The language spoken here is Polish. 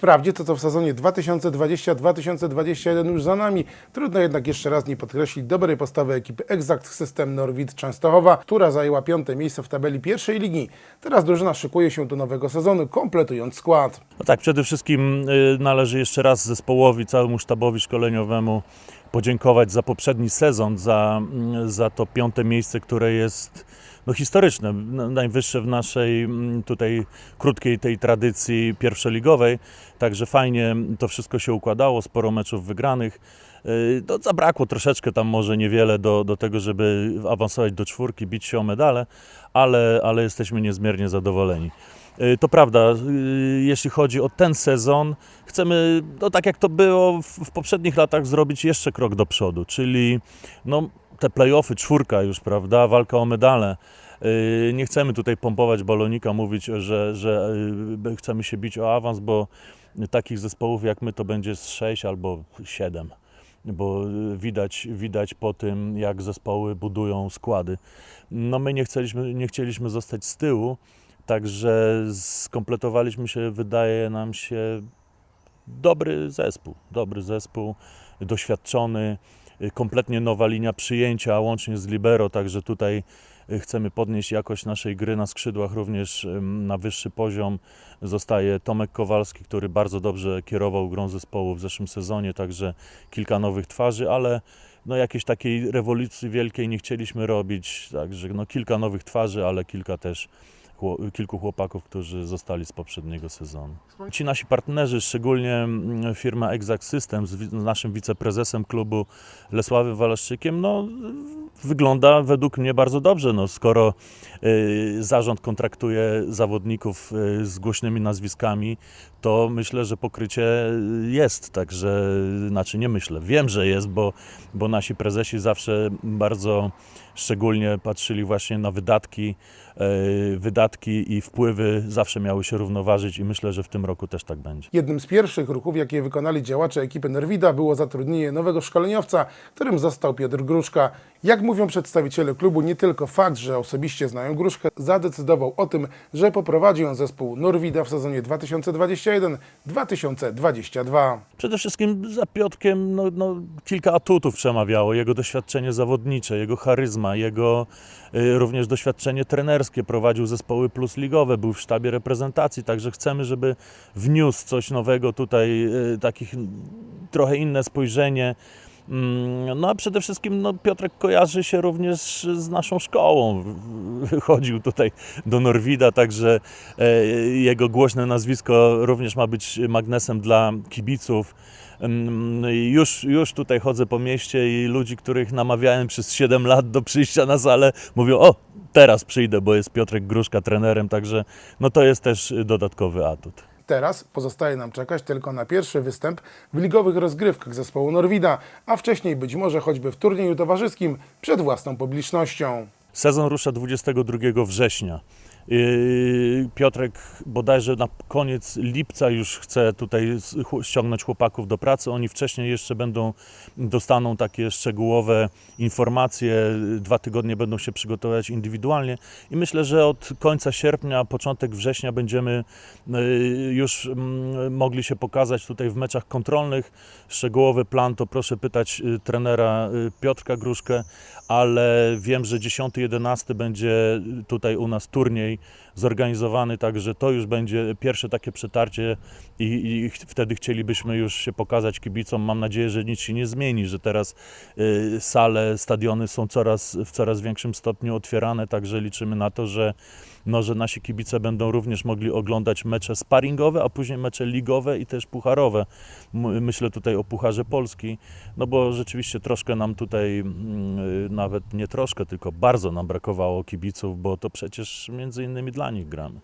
Wprawdzie to, co w sezonie 2020-2021 już za nami, trudno jednak jeszcze raz nie podkreślić dobrej postawy ekipy Exact System Norwid Częstochowa, która zajęła piąte miejsce w tabeli pierwszej ligi. Teraz drużyna szykuje się do nowego sezonu, kompletując skład. No tak, przede wszystkim y, należy jeszcze raz zespołowi, całemu sztabowi szkoleniowemu podziękować za poprzedni sezon, za, mm, za to piąte miejsce, które jest no, historyczne, n- najwyższe w naszej mm, tutaj krótkiej tej tradycji pierwszoligowej. Także fajnie to wszystko się układało, sporo meczów wygranych. Y, No, zabrakło troszeczkę tam może niewiele do, do tego, żeby awansować do czwórki, bić się o medale, ale, ale jesteśmy niezmiernie zadowoleni. Y, To prawda, y, jeśli chodzi o ten sezon, chcemy, no tak jak to było w, w poprzednich latach, zrobić jeszcze krok do przodu, czyli no, te playoffy, czwórka już, prawda, walka o medale. Y, Nie chcemy tutaj pompować balonika, mówić, że, że y, chcemy się bić o awans, bo takich zespołów jak my to będzie z 6 albo 7 bo widać, widać po tym, jak zespoły budują składy. No my nie chcieliśmy, nie chcieliśmy zostać z tyłu, także skompletowaliśmy się, wydaje nam się, dobry zespół. Dobry zespół, doświadczony, kompletnie nowa linia przyjęcia, łącznie z Libero, także tutaj y, chcemy podnieść jakość naszej gry na skrzydłach również na wyższy poziom. Zostaje Tomek Kowalski, który bardzo dobrze kierował grą zespołu w zeszłym sezonie, także kilka nowych twarzy, ale no jakiejś takiej rewolucji wielkiej nie chcieliśmy robić, także no kilka nowych twarzy, ale kilka też kilku chłopaków, którzy zostali z poprzedniego sezonu. Ci nasi partnerzy, szczególnie mm, firma Exact System z naszym wiceprezesem klubu Lesławem Walaszczykiem, no wygląda według mnie bardzo dobrze, no, skoro y, zarząd kontraktuje zawodników y, z głośnymi nazwiskami, to myślę, że pokrycie jest, także, znaczy nie myślę, wiem, że jest, bo, bo nasi prezesi zawsze bardzo szczególnie patrzyli właśnie na wydatki, e, wydatki i wpływy zawsze miały się równoważyć i myślę, że w tym roku też tak będzie. Jednym z pierwszych ruchów, jakie wykonali działacze ekipy Norwida, było zatrudnienie nowego szkoleniowca, którym został Piotr Gruszka. Jak mówią przedstawiciele klubu, nie tylko fakt, że osobiście znają Gruszkę, zadecydował o tym, że poprowadzi on zespół Norwida w sezonie 2021-2022. Przede wszystkim za Piotkiem no, no, kilka atutów przemawiało. Jego doświadczenie zawodnicze, jego charyzma, jego y, również doświadczenie trenerskie. Prowadził zespoły plus ligowe, był w sztabie reprezentacji, także chcemy, żeby wniósł coś nowego tutaj, y, takich trochę inne spojrzenie. Mm, No a przede wszystkim no, Piotrek kojarzy się również z naszą szkołą. Chodził tutaj do Norwida, także e, jego głośne nazwisko również ma być magnesem dla kibiców. Mm, Już, już tutaj chodzę po mieście i ludzi, których namawiałem przez 7 lat do przyjścia na salę, mówią: O, teraz przyjdę, bo jest Piotrek Gruszka trenerem, także no to jest też dodatkowy atut. Teraz pozostaje nam czekać tylko na pierwszy występ w ligowych rozgrywkach zespołu Norwida, a wcześniej być może choćby w turnieju towarzyskim przed własną publicznością. Sezon rusza 22 września. Yy, Piotrek bodajże na koniec lipca już chce tutaj ściągnąć chłopaków do pracy. Oni wcześniej jeszcze będą, dostaną takie szczegółowe informacje. Dwa tygodnie będą się przygotowywać indywidualnie i myślę, że od końca sierpnia, początek września będziemy yy, już mm, mogli się pokazać tutaj w meczach kontrolnych. Szczegółowy plan to proszę pytać y, trenera Piotrka Gruszkę, ale wiem, że 10-11 będzie tutaj u nas turniej zorganizowany, także to już będzie pierwsze takie przetarcie i, i wtedy chcielibyśmy już się pokazać kibicom. Mam nadzieję, że nic się nie zmieni, że teraz y, sale, stadiony są coraz, w coraz większym stopniu otwierane, także liczymy na to, że, no, że nasi kibice będą również mogli oglądać mecze sparingowe, a później mecze ligowe i też pucharowe. Myślę tutaj o Pucharze Polski, no bo rzeczywiście troszkę nam tutaj, mm, y, nawet nie troszkę, tylko bardzo nam brakowało kibiców, bo to przecież między innymi dla nich gramy.